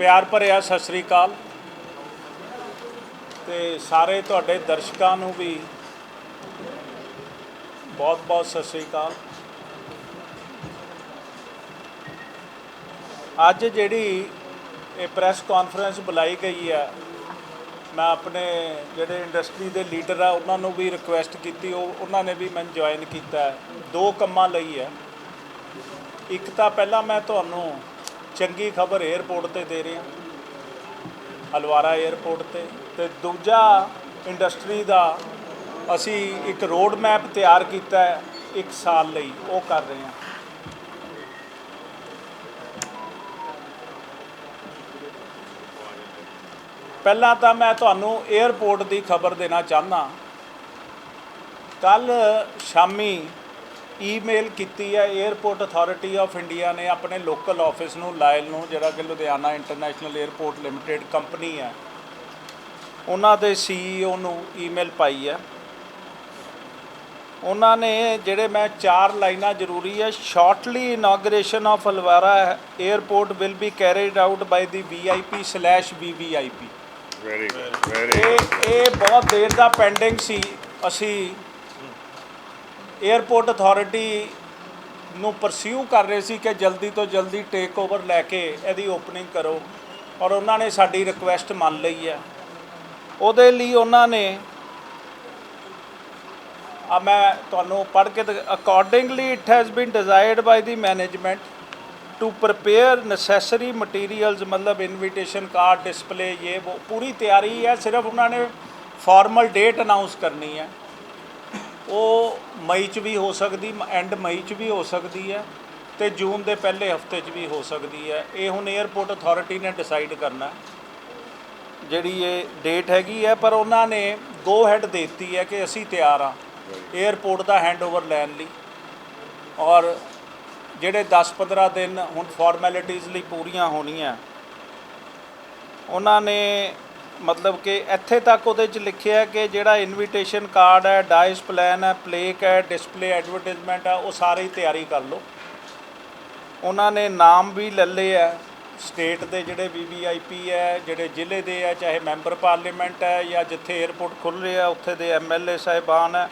ਪਿਆਰ ਭਰਿਆ, ਸਤਿ ਸ੍ਰੀ ਅਕਾਲ। ਤੇ ਸਾਰੇ ਤੁਹਾਡੇ ਦਰਸ਼ਕਾਂ ਨੂੰ ਵੀ ਬਹੁਤ ਬਹੁਤ ਸਤਿ ਸ੍ਰੀ ਅਕਾਲ। ਅੱਜ ਜਿਹੜੀ ਇਹ ਪ੍ਰੈਸ ਕਾਨਫਰੰਸ ਬੁਲਾਈ ਗਈ ਹੈ, ਮੈਂ ਆਪਣੇ ਜਿਹੜੇ ਇੰਡਸਟਰੀ ਦੇ ਲੀਡਰ ਆ, ਉਹਨਾਂ ਨੂੰ ਵੀ ਰਿਕੁਐਸਟ ਕੀਤੀ, ਉਹ, ਉਹਨਾਂ ਨੇ ਵੀ ਮੈਨੂੰ ਜੁਆਇਨ ਕੀਤਾ ਦੋ ਕੰਮਾਂ ਲਈ ਹੈ। ਇੱਕ ਤਾਂ ਪਹਿਲਾਂ ਮੈਂ ਤੁਹਾਨੂੰ ਚੰਗੀ ਖਬਰ 에ਅਰਪੋਰਟ ਤੇ ਦੇ ਰਹੇ ਹਾਂ। ਹਲਵਾਰਾ 에ਅਰਪੋਰਟ ਤੇ। ਤੇ ਦੂਜਾ ਇੰਡਸਟਰੀ ਦਾ ਅਸੀਂ ਇੱਕ ਰੋਡ ਮੈਪ ਤਿਆਰ ਕੀਤਾ ਹੈ ਇੱਕ ਸਾਲ ਲਈ। ਉਹ ਕਰ ਰਹੇ ਹਾਂ। ਪਹਿਲਾਂ ਤਾਂ ਮੈਂ ਤੁਹਾਨੂੰ 에ਅਰਪੋਰਟ ਦੀ ਖਬਰ ਦੇਣਾ ਚਾਹਨਾ ਕੱਲ ਸ਼ਾਮੀ ਈਮੇਲ ਕੀਤੀ ਹੈ 에ਅਰਪੋਰਟ ਅਥਾਰਟੀ ਆਫ ਇੰਡੀਆ ਨੇ ਆਪਣੇ ਲੋਕਲ ਆਫਿਸ ਨੂੰ ਲਾਇਲ ਨੂੰ ਜਿਹੜਾ ਕਿ Ludhiana international airport limited company ਹੈ ਉਹਨਾਂ ਦੇ ਸੀਈਓ ਨੂੰ ਈਮੇਲ ਪਾਈ ਹੈ। ਉਹਨਾਂ ਨੇ ਜਿਹੜੇ ਮੈਂ ਚਾਰ ਲਾਈਨਾਂ ਜ਼ਰੂਰੀ ਹੈ shortly inauguration of Halwara airport will be carried out by the VIP VVIP very good very ਇਹ ਬਹੁਤ ਦੇਰ ਦਾ ਪੈਂਡਿੰਗ ਸੀ ਅਸੀਂ 에ਅਰਪੋਰਟ ਅਥਾਰਟੀ ਨੂੰ ਪਰਸਿਊ ਕਰ ਰਹੇ ਸੀ ਕਿ ਜਲਦੀ ਤੋਂ ਜਲਦੀ ਟੇਕ ਓਵਰ ਲੈ ਕੇ ਇਹਦੀ ਓਪਨਿੰਗ ਕਰੋ ਔਰ ਉਹਨਾਂ ਨੇ ਸਾਡੀ ਰਿਕੁਐਸਟ ਮੰਨ ਲਈ ਹੈ। ਉਹਦੇ ਲਈ ਉਹਨਾਂ ਨੇ ਆ ਮੈਂ ਤੁਹਾਨੂੰ ਪੜ੍ਹ ਕੇ accordingly it has been desired by the management to prepare necessary materials ਮਤਲਬ ਇਨਵੀਟੇਸ਼ਨ ਕਾਰਡ ਡਿਸਪਲੇ ਇਹ ਉਹ ਪੂਰੀ ਤਿਆਰੀ ਹੈ। ਸਿਰਫ ਉਹਨਾਂ ਨੇ ਫਾਰਮਲ ਡੇਟ ਅਨਾਉਂਸ ਕਰਨੀ ਹੈ। ਉਹ ਮਈ ਚ ਵੀ ਹੋ ਸਕਦੀ ਐਂਡ ਮਈ ਚ ਵੀ ਹੋ ਸਕਦੀ ਹੈ ਤੇ ਜੂਨ ਦੇ ਪਹਿਲੇ ਹਫ਼ਤੇ ਚ ਵੀ ਹੋ ਸਕਦੀ ਹੈ। ਇਹ ਹੁਣ 에ਅਰਪੋਰਟ ਅਥਾਰਟੀ ਨੇ ਡਿਸਾਈਡ ਕਰਨਾ। ਜਿਹੜੀ ਇਹ ਡੇਟ ਹੈਗੀ ਹੈ, ਪਰ ਉਹਨਾਂ ਨੇ ਗੋ ਹੈਡ ਦਿੱਤੀ ਹੈ ਕਿ ਅਸੀਂ ਤਿਆਰ ਆ 에ਅਰਪੋਰਟ ਦਾ ਹੈਂਡਓਵਰ ਲੈਣ ਲਈ। ਔਰ ਜਿਹੜੇ 10-15 ਦਿਨ ਹੁਣ ਫਾਰਮੈਲਿਟੀਆਂ ਲਈ ਪੂਰੀਆਂ ਹੋਣੀਆਂ, ਉਹਨਾਂ ਨੇ ਮਤਲਬ ਕਿ ਇੱਥੇ ਤੱਕ ਉਹਦੇ 'ਚ ਲਿਖਿਆ ਕਿ ਜਿਹੜਾ ਇਨਵੀਟੇਸ਼ਨ ਕਾਰਡ ਹੈ ਡਾਇਸ ਪਲਾਨ ਹੈ ਪਲੇਕ ਹੈ ਡਿਸਪਲੇ ਐਡਵਰਟਾਈਜ਼ਮੈਂਟ ਹੈ, ਉਹ ਸਾਰੀ ਤਿਆਰੀ ਕਰ ਲਓ। ਉਹਨਾਂ ਨੇ ਨਾਮ ਵੀ ਲੈ ਲਏ ਹੈ। ਸਟੇਟ ਦੇ ਜਿਹੜੇ ਵੀਵੀਆਈਪੀ ਹੈ, ਜਿਹੜੇ ਜ਼ਿਲ੍ਹੇ ਦੇ ਹੈ, ਚਾਹੇ ਮੈਂਬਰ ਪਾਰਲੀਮੈਂਟ ਹੈ ਜਾਂ ਜਿੱਥੇ 에ਅਰਪੋਰਟ ਖੁੱਲ ਰਿਹਾ ਉੱਥੇ ਦੇ ਐਮਐਲਏ ਸਾਹਿਬਾਨ ਹੈ।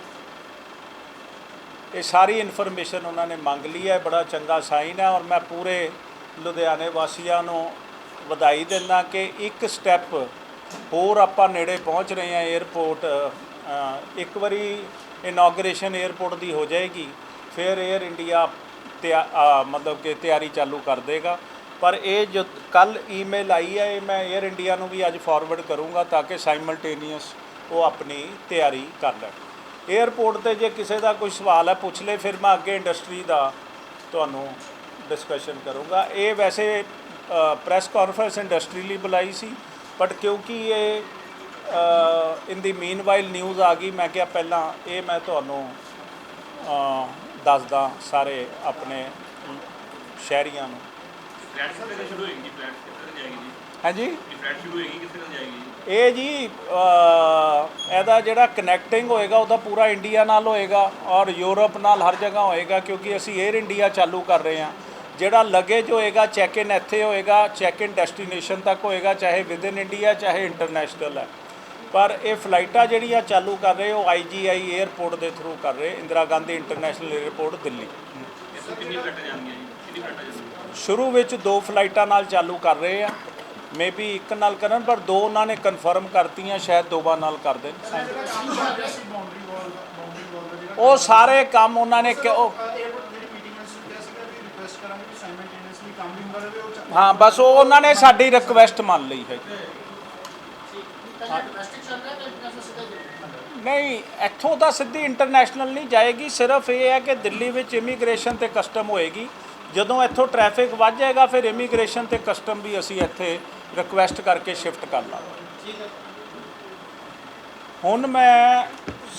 ਇਹ ਸਾਰੀ ਇਨਫੋਰਮੇਸ਼ਨ ਉਹਨਾਂ ਨੇ ਮੰਗ ਲਈ ਹੈ। ਬੜਾ ਚੰਗਾ ਸਾਈਨ ਹੈ ਔਰ ਮੈਂ ਪੂਰੇ ਲੁਧਿਆਣੇ ਵਾਸੀਆਂ ਨੂੰ ਵਧਾਈ ਦਿੰਦਾ ਕਿ ਇੱਕ ਸਟੈਪ ਹੋਰ ਆਪਾਂ ਨੇੜੇ ਪਹੁੰਚ ਰਹੇ ਹਾਂ 에어ਪੋਰਟ ਇੱਕ ਵਾਰੀ ਇਨੋਗਰੇਸ਼ਨ 에어ਪੋਰਟ ਦੀ ਹੋ ਜਾਏਗੀ, ਫਿਰ 에ਅਰ ਇੰਡੀਆ ਮਤਲਬ ਕਿ ਤਿਆਰੀ ਚਾਲੂ ਕਰ ਦੇਗਾ। ਪਰ ਇਹ ਜੋ ਕੱਲ ਈਮੇਲ ਆਈ ਹੈ, ਇਹ ਮੈਂ 에ਅਰ ਇੰਡੀਆ ਨੂੰ ਵੀ ਅੱਜ ਫਾਰਵਰਡ ਕਰੂੰਗਾ ਤਾਂ ਕਿ ਸਾਈਮਲਟੇਨੀਅਸ ਉਹ ਆਪਣੀ ਤਿਆਰੀ ਕਰ ਲੈ 에ਅਰਪੋਰਟ ਤੇ ਜੇ ਕਿਸੇ ਦਾ ਕੋਈ ਸਵਾਲ ਹੈ, ਪੁੱਛ ਲੈ, ਫਿਰ ਮੈਂ ਅੱਗੇ ਇੰਡਸਟਰੀ ਦਾ ਤੁਹਾਨੂੰ ਡਿਸਕਸ਼ਨ ਕਰੂੰਗਾ। ਇਹ ਵੈਸੇ ਪ੍ਰੈਸ ਕਾਨਫਰੰਸ ਇੰਡਸਟਰੀ ਲਈ ਬੁਲਾਈ ਸੀ। ਬਟ ਕਿਉਂਕਿ ਇਹ ਇਨ ਦੀ ਮੀਨਵਾਈਲ ਨਿਊਜ਼ ਆ ਗਈ ਮੈਂ ਕਿਹਾ ਪਹਿਲਾਂ ਇਹ ਮੈਂ ਤੁਹਾਨੂੰ ਦੱਸਦਾ ਸਾਰੇ ਆਪਣੇ ਸ਼ਹਿਰੀਆਂ ਨੂੰ। ਫਲੈਟ ਕਿੱਥੇ ਸ਼ੁਰੂ ਹੋਏਗੀ? ਫਲੈਟ ਕਿੱਥੇ ਜਾਏਗੀ ਜੀ? ਹਾਂਜੀ? ਇਹ ਫਲੈਟ ਸ਼ੁਰੂ ਹੋਏਗੀ ਕਿੱਥੇ ਤੋਂ ਜਾਏਗੀ ਜੀ? ਇਹ ਜੀ ਅ, ਇਹਦਾ ਜਿਹੜਾ ਕਨੈਕਟਿੰਗ ਹੋਏਗਾ ਉਹਦਾ ਪੂਰਾ ਇੰਡੀਆ ਨਾਲ ਹੋਏਗਾ ਔਰ ਯੂਰਪ ਨਾਲ ਹਰ ਜਗ੍ਹਾ ਹੋਏਗਾ ਕਿਉਂਕਿ ਅਸੀਂ 에ਅਰ ਇੰਡੀਆ ਚਾਲੂ ਕਰ ਰਹੇ ਹਾਂ। ਜਿਹੜਾ ਲਗੇਜ ਹੋਏਗਾ ਚੈੱਕ ਇਨ ਇੱਥੇ ਹੋਏਗਾ ਚੈੱਕ ਇਨ ਡੈਸਟੀਨੇਸ਼ਨ ਤੱਕ ਹੋਏਗਾ ਚਾਹੇ ਵਿਦ ਇਨ ਇੰਡੀਆ ਚਾਹੇ ਇੰਟਰਨੈਸ਼ਨਲ ਹੈ। ਪਰ ਇਹ ਫਲਾਈਟਾਂ ਜਿਹੜੀਆਂ ਚਾਲੂ ਕਰ ਰਹੇ ਉਹ ਆਈਜੀਆਈ 에ਅਰਪੋਰਟ ਦੇ ਥਰੂ ਕਰ ਰਹੇ ਇੰਦਰਾ ਗਾਂਧੀ ਇੰਟਰਨੈਸ਼ਨਲ 에ਅਰਪੋਰਟ ਦਿੱਲੀ ਕਿੰਨੀ ਜਾਣਗੀਆਂ ਜੀ? ਕਿੰਨੀ ਸ਼ੁਰੂ ਵਿੱਚ ਦੋ ਫਲਾਈਟਾਂ ਨਾਲ ਚਾਲੂ ਕਰ ਰਹੇ ਆ। ਮੇਬੀ ਇੱਕ ਨਾਲ ਕਰਨ ਪਰ ਦੋ ਉਹਨਾਂ ਨੇ ਕਨਫਰਮ ਕਰਤੀਆਂ ਸ਼ਾਇਦ ਦੋਵਾਂ ਨਾਲ ਕਰ ਦੇਣ ਉਹ ਸਾਰੇ ਕੰਮ ਉਹਨਾਂ ਨੇ ਕਿਉਂ ਹਾਂ, ਬਸ ਉਹ ਉਹਨਾਂ ਨੇ ਸਾਡੀ ਰਿਕੁਐਸਟ ਮੰਨ ਲਈ ਹੈ। ਨਹੀਂ, ਇੱਥੋਂ ਤਾਂ ਸਿੱਧੀ ਇੰਟਰਨੈਸ਼ਨਲ ਨਹੀਂ ਜਾਏਗੀ, ਸਿਰਫ ਇਹ ਹੈ ਕਿ ਦਿੱਲੀ ਵਿੱਚ ਇਮੀਗ੍ਰੇਸ਼ਨ ਤੇ ਕਸਟਮ ਹੋਏਗੀ। ਜਦੋਂ ਇੱਥੋਂ ਟ੍ਰੈਫਿਕ ਵੱਧ ਜਾਏਗਾ, ਫਿਰ ਇਮੀਗ੍ਰੇਸ਼ਨ ਤੇ ਕਸਟਮ ਵੀ ਅਸੀਂ ਇੱਥੇ ਰਿਕੁਐਸਟ ਕਰਕੇ ਸ਼ਿਫਟ ਕਰ ਲਾਂਗੇ। ਹੁਣ ਮੈਂ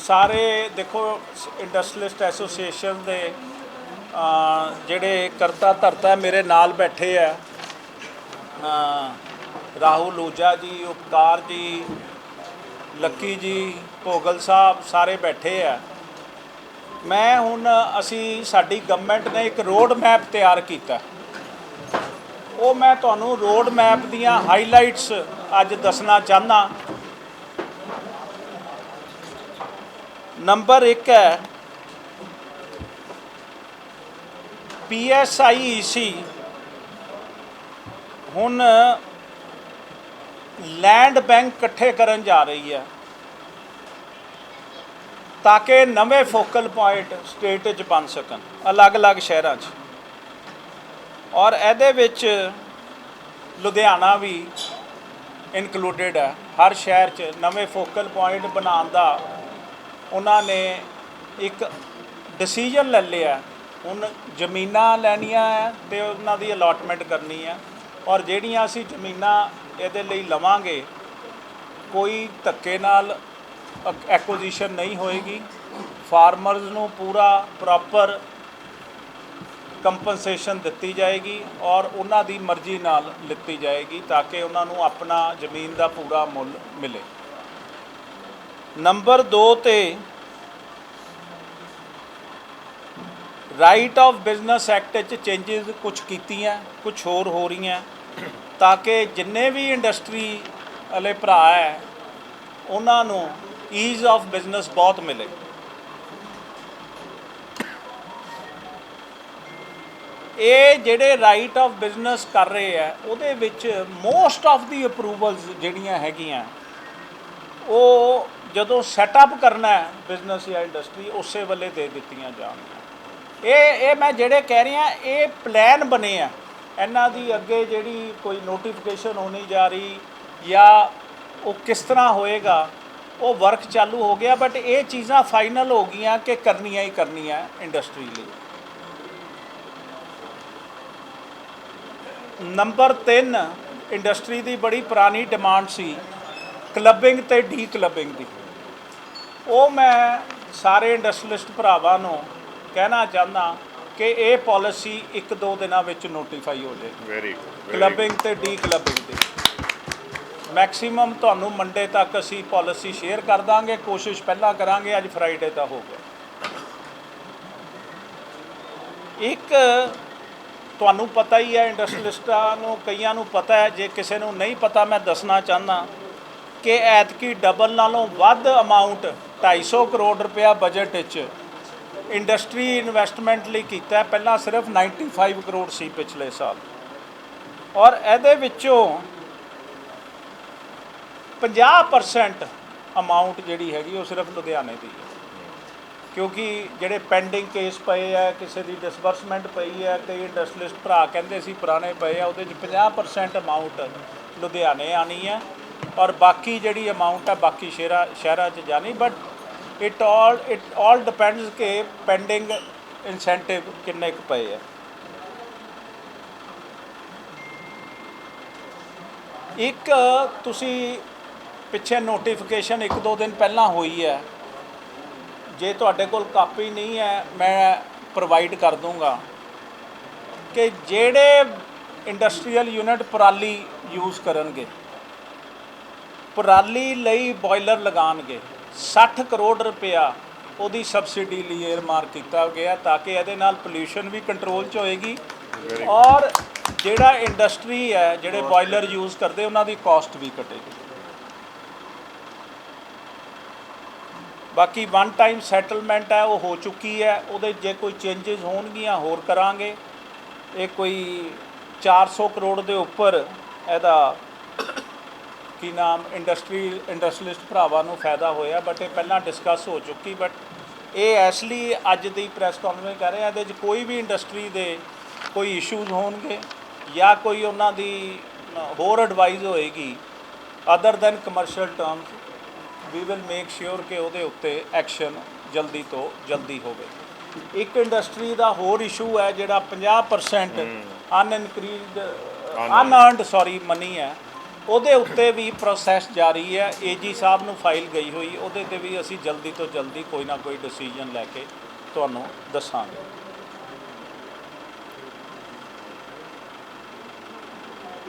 ਸਾਰੇ, ਦੇਖੋ ਇੰਡਸਟਰੀਲਿਸਟ ਐਸੋਸੀਏਸ਼ਨ ਦੇ ਜਿਹੜੇ ਕਰਤਾ ਧਰਤਾ ਮੇਰੇ ਨਾਲ ਬੈਠੇ ਆ ਰਾਹੁਲ ਓਜਾ ਜੀ, ਉਪਕਾਰ ਜੀ, ਲੱਕੀ ਜੀ, ਭੋਗਲ ਸਾਹਿਬ ਸਾਰੇ ਬੈਠੇ ਆ। ਮੈਂ ਹੁਣ ਅਸੀਂ, ਸਾਡੀ ਗਵਰਨਮੈਂਟ ਨੇ ਇੱਕ ਰੋਡ ਮੈਪ ਤਿਆਰ ਕੀਤਾ। ਉਹ ਮੈਂ ਤੁਹਾਨੂੰ ਰੋਡ ਮੈਪ ਦੀਆਂ ਹਾਈਲਾਈਟਸ ਅੱਜ ਦੱਸਣਾ ਚਾਹਨਾ ਨੰਬਰ 1 ਹੈ ਪੀਐਸਆਈਈਸੀ ਹੁਣ ਲੈਂਡ ਬੈਂਕ ਇਕੱਠੇ ਕਰਨ ਜਾ ਰਹੀ ਹੈ ਤਾਂ ਕਿ ਨਵੇਂ ਫੋਕਲ ਪੁਆਇੰਟ ਸਟੇਟ 'ਚ ਬਣ ਸਕਣ, ਅਲੱਗ-ਅਲੱਗ ਸ਼ਹਿਰਾਂ 'ਚ। ਔਰ ਇਹਦੇ ਵਿੱਚ ਲੁਧਿਆਣਾ ਵੀ ਇਨਕਲੂਡਡ ਹੈ। ਹਰ ਸ਼ਹਿਰ 'ਚ ਨਵੇਂ ਫੋਕਲ ਪੁਆਇੰਟ ਬਣਾਉਣ ਦਾ ਉਹਨਾਂ ਨੇ ਇੱਕ ਡਿਸੀਜਨ ਲੈ ਲਿਆ ਹੁਣ ਜ਼ਮੀਨਾਂ ਲੈਣੀਆਂ ਹੈ ਤੇ ਉਹਨਾਂ ਦੀ ਅਲਾਟਮੈਂਟ ਕਰਨੀ ਹੈ। ਔਰ ਜਿਹੜੀਆਂ ਅਸੀਂ ਜ਼ਮੀਨਾਂ ਇਹਦੇ ਲਈ ਲਵਾਂਗੇ, ਕੋਈ ਧੱਕੇ ਨਾਲ ਐਕੁਜੀਸ਼ਨ ਨਹੀਂ ਹੋਏਗੀ। ਫਾਰਮਰਸ ਨੂੰ ਪੂਰਾ ਪ੍ਰੋਪਰ ਕੰਪਨਸੇਸ਼ਨ ਦਿੱਤੀ ਜਾਏਗੀ ਔਰ ਉਹਨਾਂ ਦੀ ਮਰਜ਼ੀ ਨਾਲ ਲਿੱਤੀ ਜਾਏਗੀ ਤਾਂ ਕਿ ਉਹਨਾਂ ਨੂੰ ਆਪਣਾ ਜ਼ਮੀਨ ਦਾ ਪੂਰਾ ਮੁੱਲ ਮਿਲੇ। ਨੰਬਰ 2 ਤੇ ਰਾਈਟ ਆਫ ਬਿਜ਼ਨਸ ਐਕਟ 'ਚ ਚੇਂਜਸ ਕੁਝ ਕੀਤੀਆਂ ਕੁਝ ਹੋਰ ਹੋ ਰਹੀਆਂ। ਤਾਂ ਕਿ ਜਿੰਨੇ ਵੀ ਇੰਡਸਟਰੀ ਵਾਲੇ ਭਰਾ ਹੈ, ਉਹਨਾਂ ਨੂੰ ਈਜ਼ ਆਫ ਬਿਜ਼ਨਸ ਬਹੁਤ ਮਿਲੇ। ਇਹ ਜਿਹੜੇ ਰਾਈਟ ਆਫ ਬਿਜ਼ਨਸ ਕਰ ਰਹੇ ਆ ਉਹਦੇ ਵਿੱਚ ਮੋਸਟ ਆਫ ਦੀ ਅਪਰੂਵਲਸ ਜਿਹੜੀਆਂ ਹੈਗੀਆਂ, ਉਹ ਜਦੋਂ ਸੈਟਅਪ ਕਰਨਾ ਹੈ ਬਿਜ਼ਨਸ ਜਾਂ ਇੰਡਸਟਰੀ ਉਸੇ ਵੇਲੇ ਦੇ ਦਿੱਤੀਆਂ ਜਾਣਗੀਆਂ। ਇਹ ਇਹ ਮੈਂ ਜਿਹੜੇ ਕਹਿ ਰਿਹਾ, ਇਹ ਪਲਾਨ ਬਣੇ ਆ। ਇਹਨਾਂ ਦੀ ਅੱਗੇ ਜਿਹੜੀ ਕੋਈ ਨੋਟੀਫਿਕੇਸ਼ਨ ਹੋਣੀ ਜਾ ਰਹੀ ਜਾਂ ਉਹ ਕਿਸ ਤਰ੍ਹਾਂ ਹੋਏਗਾ, ਉਹ ਵਰਕ ਚਾਲੂ ਹੋ ਗਿਆ ਬਟ ਇਹ ਚੀਜ਼ਾਂ ਫਾਈਨਲ ਹੋ ਗਈਆਂ ਕਿ ਕਰਨੀਆਂ ਹੀ ਕਰਨੀਆਂ ਇੰਡਸਟਰੀ ਲਈ। ਨੰਬਰ 3 ਇੰਡਸਟਰੀ ਦੀ ਬੜੀ ਪੁਰਾਣੀ ਡਿਮਾਂਡ ਸੀ ਕਲੱਬਿੰਗ ਤੇ ਡੀ ਕਲੱਬਿੰਗ ਦੀ। ਉਹ ਮੈਂ ਸਾਰੇ ਇੰਡਸਟਰੀਲਿਸਟ ਭਰਾਵਾਂ ਨੂੰ ਕਹਿਣਾ ਚਾਹੁੰਦਾ ਕਿ ਇਹ ਪਾਲਿਸੀ ਇੱਕ ਦੋ ਦਿਨਾਂ ਵਿੱਚ ਨੋਟੀਫਾਈ ਹੋ ਜਾਏਗੀ। Good. Very ਕਲੱਬਿੰਗ ਤੇ ਡੀ ਕਲੱਬਿੰਗ ਦੀ। ਮੈਕਸਿਮਮ ਤੁਹਾਨੂੰ ਮੰਡੇ ਤੱਕ ਅਸੀਂ ਪਾਲਿਸੀ ਸ਼ੇਅਰ ਕਰ ਦਾਂਗੇ। ਕੋਸ਼ਿਸ਼ ਪਹਿਲਾਂ ਕਰਾਂਗੇ ਅੱਜ ਫਰਾਈਡੇ ਤਾਂ ਹੋ ਗਿਆ। ਇੱਕ ਤੁਹਾਨੂੰ ਪਤਾ ਹੀ ਹੈ ਇੰਡਸਟਰੀਲਿਸਟਾਂ ਨੂੰ ਕਈਆਂ ਨੂੰ ਪਤਾ ਹੈ ਜੇ ਕਿਸੇ ਨੂੰ ਨਹੀਂ ਪਤਾ ਮੈਂ ਦੱਸਣਾ ਚਾਹੁੰਦਾ ਕਿ ਐਤਕੀ ਡਬਲ ਨਾਲੋਂ ਵੱਧ ਅਮਾਉਂਟ 250 ਕਰੋੜ ਰੁਪਇਆ ਬਜਟ ਵਿੱਚ ਇੰਡਸਟਰੀ ਇਨਵੈਸਟਮੈਂਟ ਲਈ ਕੀਤਾ ਪਹਿਲਾਂ ਸਿਰਫ 95 ਕਰੋੜ ਸੀ ਪਿਛਲੇ ਸਾਲ। ਔਰ ਇਹਦੇ ਵਿੱਚੋਂ 50% ਅਮਾਉਂਟ ਜਿਹੜੀ ਹੈਗੀ ਉਹ ਸਿਰਫ ਲੁਧਿਆਣੇ ਦੀ ਹੈ। ਕਿਉਂਕਿ ਜਿਹੜੇ ਪੈਂਡਿੰਗ ਕੇਸ ਪਏ ਆ, ਕਿਸੇ ਦੀ ਡਿਸਬਰਸਮੈਂਟ ਪਈ ਹੈ ਕਈ ਇੰਡਸਟਰੀਲਿਸਟ ਭਰਾ ਕਹਿੰਦੇ ਸੀ ਪੁਰਾਣੇ ਪਏ ਆ, ਉਹਦੇ ਚ 50% ਅਮਾਉਂਟ ਲੁਧਿਆਣੇ ਆਣੀ ਹੈ। ਔਰ ਬਾਕੀ ਜਿਹੜੀ ਅਮਾਉਂਟ ਹੈ ਬਾਕੀ ਸ਼ਹਿਰਾਂ ਸ਼ਹਿਰਾਂ ਚ ਜਾਣੀ but it all it all depends ਕਿ ਪੈਂਡਿੰਗ ਇਨਸੈਂਟਿਵ ਕਿੰਨੇ ਕੁ ਪਏ ਆ। ਇੱਕ, ਤੁਸੀਂ ਪਿੱਛੇ ਨੋਟੀਫਿਕੇਸ਼ਨ ਇੱਕ ਦੋ ਦਿਨ ਪਹਿਲਾਂ ਹੋਈ ਹੈ। ਜੇ ਤੁਹਾਡੇ ਕੋਲ ਕਾਪੀ ਨਹੀਂ ਹੈ, ਮੈਂ ਪ੍ਰੋਵਾਈਡ ਕਰ ਦੂੰਗਾ। ਕਿ ਜਿਹੜੇ ਇੰਡਸਟਰੀਅਲ ਯੂਨਿਟ ਪਰਾਲੀ ਯੂਜ਼ ਕਰਨਗੇ, ਪਰਾਲੀ ਲਈ ਬੋਇਲਰ ਲਗਾਣਗੇ 60 ਕਰੋੜ ਰੁਪਇਆ ਉਹਦੀ ਸਬਸਿਡੀ ਲਈ ਏਅਰਮਾਰਕ ਕੀਤਾ ਗਿਆ ਤਾਂ ਕਿ ਇਹਦੇ ਨਾਲ ਪੋਲਿਊਸ਼ਨ ਵੀ ਕੰਟਰੋਲ 'ਚ ਹੋਏਗੀ ਔਰ ਜਿਹੜਾ ਇੰਡਸਟਰੀ ਹੈ ਜਿਹੜੇ ਬਾਇਲਰ ਯੂਜ਼ ਕਰਦੇ ਉਹਨਾਂ ਦੀ ਕਾਸਟ ਵੀ ਘਟੇਗੀ। ਬਾਕੀ ਵਨ ਟਾਈਮ ਸੈਟਲਮੈਂਟ ਹੈ ਉਹ ਹੋ ਚੁੱਕੀ ਹੈ। ਉਹਦੇ ਜੇ ਕੋਈ ਚੇਂਜਸ ਹੋਣਗੀਆਂ ਹੋਰ ਕਰਾਂਗੇ। ਇਹ ਕੋਈ 400 ਕਰੋੜ ਦੇ ਉੱਪਰ ਇਹਦਾ ਕੀ ਨਾਮ ਇੰਡਸਟਰੀ ਇੰਡਸਟਰੀਲਿਸਟ ਭਰਾਵਾਂ ਨੂੰ ਫਾਇਦਾ ਹੋਇਆ ਬਟ ਇਹ ਪਹਿਲਾਂ ਡਿਸਕਸ ਹੋ ਚੁੱਕੀ ਬਟ ਇਹ ਇਸ ਲਈ ਅੱਜ ਦੀ ਪ੍ਰੈਸ ਕਾਨਫਰੰਸ ਕਰ ਰਹੇ ਆ ਇਹਦੇ 'ਚ ਕੋਈ ਵੀ ਇੰਡਸਟਰੀ ਦੇ ਕੋਈ ਇਸ਼ੂਜ਼ ਹੋਣਗੇ ਜਾਂ ਕੋਈ ਉਹਨਾਂ ਦੀ ਹੋਰ ਐਡਵਾਈਸ ਹੋਏਗੀ other than commercial terms we will make sure ਕਿ ਉਹਦੇ ਉੱਤੇ ਐਕਸ਼ਨ ਜਲਦੀ ਤੋਂ ਜਲਦੀ ਹੋਵੇ। ਇੱਕ ਇੰਡਸਟਰੀ ਦਾ ਹੋਰ ਇਸ਼ੂ ਹੈ ਜਿਹੜਾ 50% ਅਨਇਨਕਰੀਜ਼ਡ ਅਨਅਰਨਡ ਸੌਰੀ ਮਨੀ ਹੈ। ਉਹਦੇ ਉੱਤੇ ਵੀ ਪ੍ਰੋਸੈਸ ਜਾਰੀ ਹੈ। ਏਜੀ ਸਾਹਿਬ ਨੂੰ ਫਾਈਲ ਗਈ ਹੋਈ। ਉਹਦੇ ਤੇ ਵੀ ਅਸੀਂ ਜਲਦੀ ਤੋਂ ਜਲਦੀ ਕੋਈ ਨਾ ਕੋਈ ਡਿਸੀਜਨ ਲੈ ਕੇ ਤੁਹਾਨੂੰ ਦੱਸਾਂਗੇ।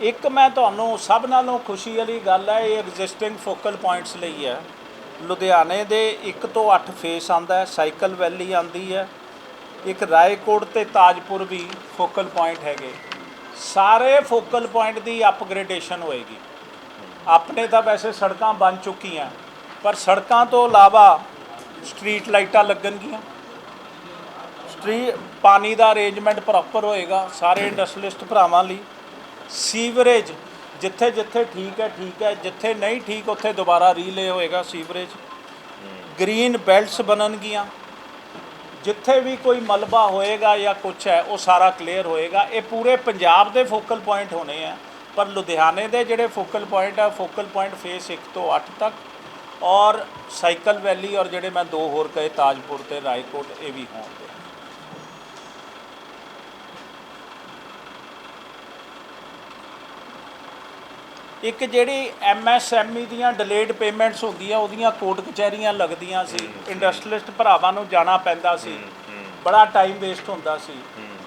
ਇੱਕ ਮੈਂ ਤੁਹਾਨੂੰ ਸਭ ਨਾਲੋਂ ਖੁਸ਼ੀ ਵਾਲੀ ਗੱਲ ਹੈ, ਇਹ ਐਗਜ਼ਿਸਟਿੰਗ ਫੋਕਲ ਪੁਆਇੰਟਸ ਲਈ ਹੈ। ਲੁਧਿਆਣੇ ਦੇ 1 ਤੋਂ 8 ਫੇਸ ਆਂਦਾ ਹੈ, ਸਾਈਕਲ ਵੈਲੀ ਆਂਦੀ ਹੈ। ਇੱਕ ਰਾਏਕੋਟ ਤੇ ਤਾਜਪੁਰ ਵੀ ਫੋਕਲ ਪੁਆਇੰਟ ਹੈਗੇ। ਸਾਰੇ ਫੋਕਲ ਪੁਆਇੰਟ ਦੀ ਅਪਗ੍ਰੇਡੇਸ਼ਨ ਹੋਏਗੀ। ਆਪਣੇ ਤਾਂ ਵੈਸੇ ਸੜਕਾਂ ਬਣ ਚੁੱਕੀਆਂ ਪਰ ਸੜਕਾਂ ਤੋਂ ਇਲਾਵਾ ਸਟਰੀਟ ਲਾਈਟਾਂ ਲੱਗਣਗੀਆਂ। ਸਟਰੀ ਪਾਣੀ ਦਾ ਅਰੇਂਜਮੈਂਟ ਪ੍ਰੋਪਰ ਹੋਏਗਾ ਸਾਰੇ ਇੰਡਸਟਰੀਲਿਸਟ ਭਰਾਵਾਂ ਲਈ। ਸੀਵਰੇਜ ਜਿੱਥੇ ਜਿੱਥੇ ਠੀਕ ਹੈ ਠੀਕ ਹੈ ਜਿੱਥੇ ਨਹੀਂ ਠੀਕ ਉੱਥੇ ਦੁਬਾਰਾ ਰੀਲੇ ਹੋਏਗਾ ਸੀਵਰੇਜ। Green ballots ਬਣਨਗੀਆਂ। ਜਿੱਥੇ ਵੀ ਕੋਈ ਮਲਬਾ ਹੋਏਗਾ ਜਾਂ ਕੁਛ ਹੈ, ਉਹ ਸਾਰਾ ਕਲੀਅਰ ਹੋਏਗਾ। ਇਹ ਪੂਰੇ ਪੰਜਾਬ ਦੇ ਫੋਕਲ ਪੁਆਇੰਟ ਹੋਣੇ ਆ, ਪਰ ਲੁਧਿਆਣੇ ਦੇ ਜਿਹੜੇ ਫੋਕਲ ਪੁਆਇੰਟ ਆ ਫੋਕਲ ਪੁਆਇੰਟ ਫੇਸ 1 ਤੋਂ 8 ਤੱਕ ਔਰ ਸਾਈਕਲ ਵੈਲੀ ਔਰ ਜਿਹੜੇ ਮੈਂ ਦੋ ਹੋਰ ਕਹੇ, ਤਾਜਪੁਰ ਤੇ ਰਾਏਕੋਟ, ਇਹ ਵੀ ਹੋਣਗੇ। ਇੱਕ ਜਿਹੜੀ ਐਮਐਸਐਮਈ ਦੀਆਂ ਡਿਲੇਡ ਪੇਮੈਂਟਸ ਹੁੰਦੀਆਂ ਉਹਦੀਆਂ ਕੋਰਟ ਕਚਹਿਰੀਆਂ ਲੱਗਦੀਆਂ ਸੀ। ਇੰਡਸਟਰੀਲਿਸਟ ਭਰਾਵਾਂ ਨੂੰ ਜਾਣਾ ਪੈਂਦਾ ਸੀ। ਬੜਾ ਟਾਈਮ ਵੇਸਟ ਹੁੰਦਾ ਸੀ।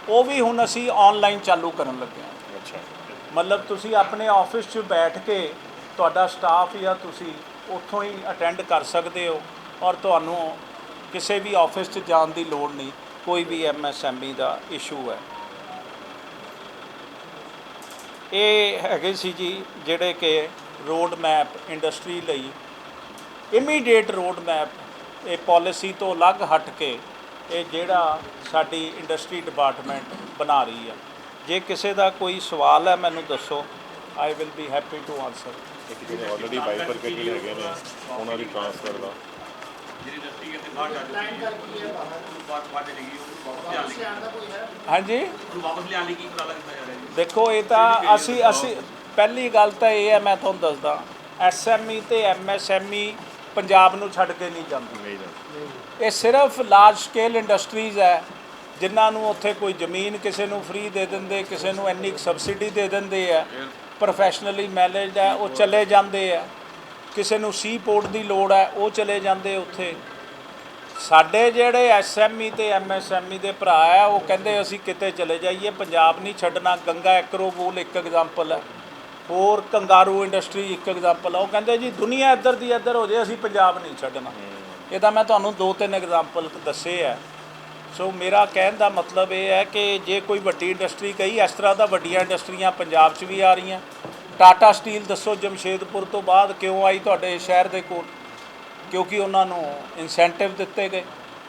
ਉਹ ਵੀ ਹੁਣ ਅਸੀਂ ਆਨਲਾਈਨ ਚਾਲੂ ਕਰਨ ਲੱਗੇ ਹਾਂ ਅੱਛਾ। ਮਤਲਬ ਤੁਸੀਂ ਆਪਣੇ ਆਫਿਸ 'ਚ ਬੈਠ ਕੇ ਤੁਹਾਡਾ ਸਟਾਫ ਜਾਂ ਤੁਸੀਂ ਉੱਥੋਂ ਹੀ ਅਟੈਂਡ ਕਰ ਸਕਦੇ ਹੋ ਔਰ ਤੁਹਾਨੂੰ ਕਿਸੇ ਵੀ ਆਫਿਸ 'ਚ ਜਾਣ ਦੀ ਲੋੜ ਨਹੀਂ। ਕੋਈ ਵੀ ਐਮਐਸਐਮਈ ਦਾ ਇਸ਼ੂ ਹੈ। ਇਹ ਹੈਗੇ ਸੀ ਜੀ ਜਿਹੜੇ ਕਿ ਰੋਡ ਮੈਪ ਇੰਡਸਟਰੀ ਲਈ ਇਮੀਡੀਏਟ ਰੋਡ ਮੈਪ ਇਹ ਪਾਲਿਸੀ ਤੋਂ ਅਲੱਗ ਹਟ ਕੇ ਇਹ ਜਿਹੜਾ ਸਾਡੀ ਇੰਡਸਟਰੀ ਡਿਪਾਰਟਮੈਂਟ ਬਣਾ ਰਹੀ ਹੈ ਜੇ ਕਿਸੇ ਦਾ ਕੋਈ ਸਵਾਲ ਹੈ, ਮੈਨੂੰ ਦੱਸੋ। I will be happy to answer ਜਿਹੜੇ ਆਲਰੇਡੀ ਬਾਈਫਰਕੇਟਡ ਹੈਗੇ ਨੇ, ਉਹਨਾਂ ਦੀ ਟ੍ਰਾਂਸਫਰ ਦਾ। ਜਿਹੜੀ ਇੰਡਸਟਰੀ ਕਿਤੇ ਬਾਹਰ ਜਾ ਚੁੱਕੀ ਹੈ? ਬਾਹਰ। ਬਾਹਰ ਚਲੀ ਗਈ ਉਹਨੂੰ ਵਾਪਸ ਲਿਆਉਣ ਲਈ ਹਾਂਜੀ? ਉਹਨੂੰ ਵਾਪਸ ਲਿਆਉਣ ਲਈ ਕੀ ਉਪਰਾਲਾ ਕੀਤਾ ਜਾ ਰਿਹਾ ਜੀ? ਦੇਖੋ ਇਹ ਤਾਂ ਅਸੀਂ ਅਸੀਂ ਪਹਿਲੀ ਗੱਲ ਤਾਂ ਇਹ ਹੈ ਮੈਂ ਤੁਹਾਨੂੰ ਦੱਸਦਾ। ਐਸਐਮਈ ਤੇ ਐਮਐਸਐਮਈ ਪੰਜਾਬ ਨੂੰ ਛੱਡ ਕੇ ਨਹੀਂ ਜਾਂਦੀ। ਨਹੀਂ ਜਾਂਦੇ। ਇਹ ਸਿਰਫ ਲਾਰਜ ਸਕੇਲ ਇੰਡਸਟਰੀਜ਼ ਹੈ ਜਿਨ੍ਹਾਂ ਨੂੰ ਉੱਥੇ ਕੋਈ ਜ਼ਮੀਨ ਕਿਸੇ ਨੂੰ ਫ੍ਰੀ ਦੇ ਦਿੰਦੇ ਕਿਸੇ ਨੂੰ ਇੰਨੀ ਸਬਸਿਡੀ ਦੇ ਦਿੰਦੇ ਆ ਪ੍ਰੋਫੈਸ਼ਨਲੀ ਮੈਨੇਜਡ ਹੈ ਉਹ ਚਲੇ ਜਾਂਦੇ ਆ ਕਿਸੇ ਨੂੰ ਸੀ ਪੋਰਟ ਦੀ ਲੋੜ ਹੈ ਉਹ ਚਲੇ ਜਾਂਦੇ ਉੱਥੇ। ਸਾਡੇ ਜਿਹੜੇ ਐਸਐਮਈ ਤੇ ਐਮਐਸਐਮਈ ਦੇ ਭਰਾ ਆ ਉਹ ਕਹਿੰਦੇ ਅਸੀਂ ਕਿਤੇ ਚਲੇ ਜਾਈਏ ਪੰਜਾਬ ਨਹੀਂ ਛੱਡਣਾ ਗੰਗਾ ਐਕਰੋਬੂਲ ਇੱਕ ਐਗਜ਼ਾਮਪਲ ਹੈ। ਹੋਰ ਕੰਗਾਰੂ ਇੰਡਸਟਰੀ ਇੱਕ ਐਗਜ਼ਾਮਪਲ ਹੈ। ਉਹ ਕਹਿੰਦੇ ਜੀ ਦੁਨੀਆ ਇੱਧਰ ਦੀ ਇੱਧਰ ਹੋ ਜੇ ਅਸੀਂ ਪੰਜਾਬ ਨਹੀਂ ਛੱਡਣਾ। ਇਹ ਤਾਂ ਮੈਂ ਤੁਹਾਨੂੰ ਦੋ ਤਿੰਨ ਐਗਜ਼ਾਮਪਲ ਦੱਸੇ ਆ ਸੋ ਮੇਰਾ ਕਹਿਣ ਦਾ ਮਤਲਬ ਇਹ ਹੈ ਕਿ ਜੇ ਕੋਈ ਵੱਡੀ ਇੰਡਸਟਰੀ ਕਹੀ ਇਸ ਤਰ੍ਹਾਂ ਦਾ ਵੱਡੀਆਂ ਇੰਡਸਟਰੀਆਂ ਪੰਜਾਬ 'ਚ ਵੀ ਆ ਰਹੀਆਂ। ਟਾਟਾ ਸਟੀਲ ਦੱਸੋ ਜਮਸ਼ੇਦਪੁਰ ਤੋਂ ਬਾਅਦ ਕਿਉਂ ਆਈ ਤੁਹਾਡੇ ਸ਼ਹਿਰ ਦੇ ਕੋਲ? ਕਿਉਂਕਿ ਉਹਨਾਂ ਨੂੰ ਇਨਸੈਂਟਿਵ ਦਿੱਤੇ ਗਏ।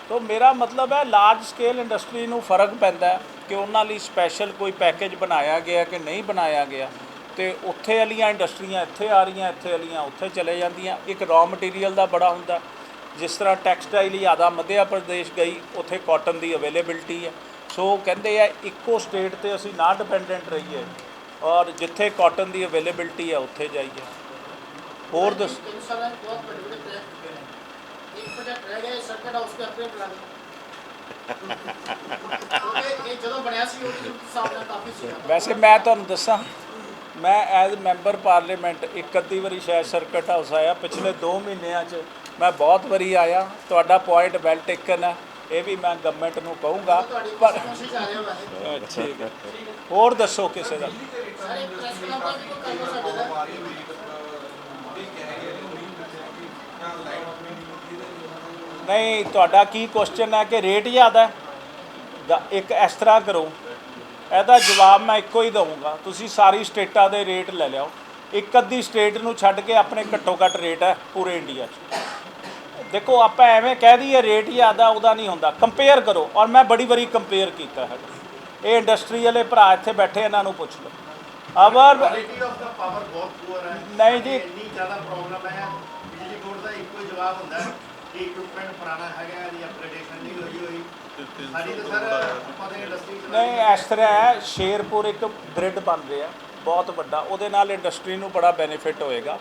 ਤੋਂ ਮੇਰਾ ਮਤਲਬ ਹੈ ਲਾਰਜ ਸਕੇਲ ਇੰਡਸਟਰੀ ਨੂੰ ਫ਼ਰਕ ਪੈਂਦਾ ਹੈ ਕਿ ਉਹਨਾਂ ਲਈ ਸਪੈਸ਼ਲ ਕੋਈ ਪੈਕੇਜ ਬਣਾਇਆ ਗਿਆ ਕਿ ਨਹੀਂ ਬਣਾਇਆ ਗਿਆ। ਤੇ ਉੱਥੇ ਵਾਲੀਆਂ ਇੰਡਸਟਰੀਆਂ ਇੱਥੇ ਆ ਰਹੀਆਂ, ਇੱਥੇ ਵਾਲੀਆਂ ਉੱਥੇ ਚਲੇ ਜਾਂਦੀਆਂ। ਇੱਕ ਰॉ ਮਟੀਰੀਅਲ ਦਾ ਬੜਾ ਹੁੰਦਾ। ਜਿਸ ਤਰ੍ਹਾਂ ਟੈਕਸਟਾਈਲ ਹੀ ਜ਼ਿਆਦਾ ਮੱਧਿਆ ਪ੍ਰਦੇਸ਼ ਗਈ, ਉੱਥੇ ਕਾਟਨ ਦੀ ਅਵੇਲੇਬਿਲਟੀ ਹੈ। ਸੋ ਕਹਿੰਦੇ ਆ, ਇੱਕੋ ਸਟੇਟ ਤੇ ਅਸੀਂ ਨਾ ਡਿਪੈਂਡੈਂਟ ਰਹੀਏ। ਔਰ ਜਿੱਥੇ ਕਾਟਨ ਦੀ ਅਵੇਲੇਬਿਲਟੀ ਹੈ ਉੱਥੇ ਜਾਈਏ ਹੋਰ ਦੱਸ। ਵੈਸੇ ਮੈਂ ਤੁਹਾਨੂੰ ਦੱਸਾਂ ਮੈਂ ਐਜ਼ ਮੈਂਬਰ ਪਾਰਲੀਮੈਂਟ ਇੱਕ ਅੱਧੀ ਵਾਰੀ ਸ਼ਾਇਦ ਸਰਕਟ ਹਾਊਸ ਆਇਆ। ਪਿਛਲੇ 2 ਮਹੀਨਿਆਂ 'ਚ ਮੈਂ ਬਹੁਤ ਵਾਰੀ ਆਇਆ। ਤੁਹਾਡਾ ਪੁਆਇੰਟ ਵੈਲ ਟੇਕਨ ਹੈ ਇਹ ਵੀ ਮੈਂ ਗਵਰਨਮੈਂਟ ਨੂੰ ਕਹੂੰਗਾ, ਪਰ ਠੀਕ ਹੈ। ਹੋਰ ਦੱਸੋ ਕਿਸੇ ਦਾ? ਨਹੀਂ, ਤੁਹਾਡਾ ਕੀ ਕੁਐਸਚਨ ਹੈ ਕਿ ਰੇਟ ਜ਼ਿਆਦਾ ਹੈ? ਇੱਕ ਇਸ ਤਰ੍ਹਾਂ ਕਰੋ, ਇਹਦਾ ਜਵਾਬ ਮੈਂ ਇੱਕੋ ਹੀ ਦਊਂਗਾ। ਤੁਸੀਂ ਸਾਰੀ ਸਟੇਟਾਂ ਦੇ ਰੇਟ ਲੈ ਲਿਓ ਇੱਕ ਅੱਧੀ ਸਟੇਟ ਨੂੰ ਛੱਡ ਕੇ ਆਪਣੇ ਘੱਟੋ ਘੱਟ ਰੇਟ ਹੈ ਪੂਰੇ ਇੰਡੀਆ 'ਚ। ਦੇਖੋ ਆਪਾਂ ਐਵੇਂ ਕਹਿ ਦਈਏ ਰੇਟ ਜ਼ਿਆਦਾ ਉਹਦਾ ਨਹੀਂ ਹੁੰਦਾ। ਕੰਪੇਅਰ ਕਰੋ। ਔਰ ਮੈਂ ਬੜੀ ਵਾਰੀ ਕੰਪੇਅਰ ਕੀਤਾ ਹੈ। ਇਹ ਇੰਡਸਟਰੀ ਵਾਲੇ ਭਰਾ ਇੱਥੇ ਬੈਠੇ ਇਹਨਾਂ ਨੂੰ ਪੁੱਛ ਲਓ। ਅਵਰ ਕੁਆਲਿਟੀ ਆਫ ਦਾ ਪਾਵਰ ਬਹੁਤ ਪੂਅਰ ਹੈ। ਨਹੀਂ ਜੀ। ਇੰਨੀ ਜ਼ਿਆਦਾ ਪ੍ਰੋਬਲਮ ਹੈ। ਬਿਜਲੀ ਬੋਰਡ ਦਾ ਇੱਕੋ ਹੀ ਜਵਾਬ ਹੁੰਦਾ ਹੈ ਕਿ ਇਕਵਿਪਮੈਂਟ ਪੁਰਾਣਾ ਹੈਗਾ ਜਾਂ ਅਪਗ੍ਰੇਡੇਸ਼ਨ ਨਹੀਂ ਹੋਈ ਹੋਈ। ਸਾਡੀ ਤਾਂ ਸਰ ਆਪਾਂ ਦੇ ਇੰਡਸਟਰੀ ਨਹੀਂ ਇਸ ਤਰ੍ਹਾਂ ਹੈ ਸ਼ੇਰਪੁਰ ਇੱਕ ਗ੍ਰਿਡ ਬਣ ਰਿਹਾ। ਬਹੁਤ ਵੱਡਾ, ਉਹਦੇ ਨਾਲ ਇੰਡਸਟਰੀ ਨੂੰ ਬੜਾ ਬੈਨੀਫਿਟ ਹੋਏਗਾ।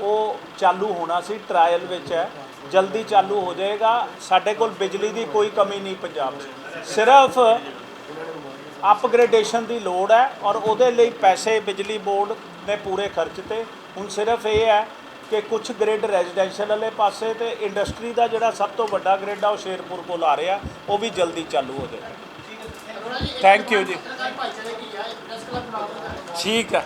ਉਹ ਚਾਲੂ ਹੋਣਾ ਸੀ ਟ੍ਰਾਇਲ ਵਿੱਚ ਹੈ। ਜਲਦੀ ਚਾਲੂ ਹੋ ਜਾਏਗਾ। ਸਾਡੇ ਕੋਲ ਬਿਜਲੀ ਦੀ ਕੋਈ ਕਮੀ ਨਹੀਂ ਪੰਜਾਬ 'ਚ। ਸਿਰਫ ਅਪਗ੍ਰੇਡੇਸ਼ਨ ਦੀ ਲੋੜ ਹੈ ਔਰ ਉਹਦੇ ਲਈ ਪੈਸੇ ਬਿਜਲੀ ਬੋਰਡ ਨੇ ਪੂਰੇ ਖਰਚ ਤੇ। ਹੁਣ ਸਿਰਫ ਇਹ ਹੈ ਕਿ ਕੁਝ ਗ੍ਰਿਡ ਰੈਜ਼ੀਡੈਂਸ਼ੀਅਲ ਵਾਲੇ ਪਾਸੇ ਤੇ ਇੰਡਸਟਰੀ ਦਾ ਜਿਹੜਾ ਸਭ ਤੋਂ ਵੱਡਾ ਗ੍ਰਿਡ ਆ, ਉਹ ਸ਼ੇਰਪੁਰ ਕੋਲ ਆ ਰਿਹਾ। ਉਹ ਵੀ ਜਲਦੀ ਚਾਲੂ ਹੋ ਜਾਏਗਾ। ਥੈਂਕ ਯੂ ਜੀ। ਠੀਕ ਆ